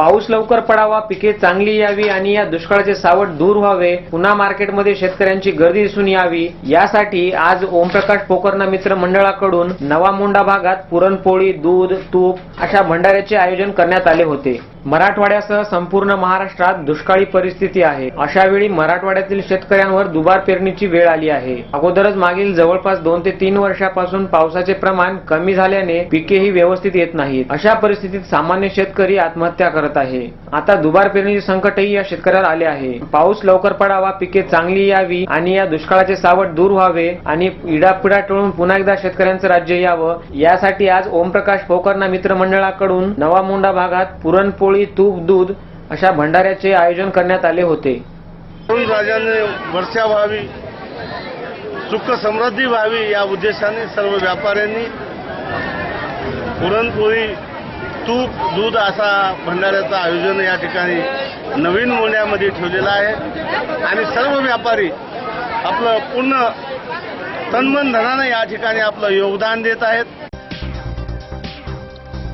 पाऊस लवकर पडावा पिके चांगली यावी आणि या दुष्काळाचे सावट दूर व्हावे पुन्हा मार्केटमध्ये शेतकऱ्यांची गर्दी दिसून यावी यासाठी आज ओमप्रकाश पोकरणा मित्र मंडळाकडून नवा मुंडा भागात पुरणपोळी दूध तूप अशा भंडाऱ्याचे आयोजन करण्यात आले होते. मराठवाड्यासह संपूर्ण महाराष्ट्रात दुष्काळी परिस्थिती आहे. अशा वेळी मराठवाड्यातील शेतकऱ्यांवर दुबार पेरणीची वेळ आली आहे. अगोदरच मागील जवळपास दोन ते तीन वर्षापासून पावसाचे प्रमाण कमी झाल्याने पिकेही व्यवस्थित येत नाहीत. अशा परिस्थितीत सामान्य शेतकरी आत्महत्या करत आहे. आता दुबार पेरणीचे संकटही या शेतकऱ्याला आले आहे. पाऊस लवकर पडावा पिके चांगली यावी आणि या दुष्काळाचे सावट दूर व्हावे आणि इडापिडा टळून पुन्हा एकदा शेतकऱ्यांचं राज्य यावं यासाठी आज ओमप्रकाश पोकरणा मित्र मंडळाकडून नवा मुंडा भागात पुरणपोळी तूप दूध अशा भंडाऱ्याचे आयोजन करण्यात आले होते. राजाने वर्षा व्हावी सुख समृद्धी व्हावी या उद्देशाने सर्व व्यापाऱ्यांनी पुरणपोळी तूप दूध असा भंडाऱ्याचं आयोजन या ठिकाणी नवीन मोन्यामध्ये ठेवलेलं आहे. आणि सर्व व्यापारी आपलं पूर्ण तन्मन धनानं या ठिकाणी आपलं योगदान देत आहेत.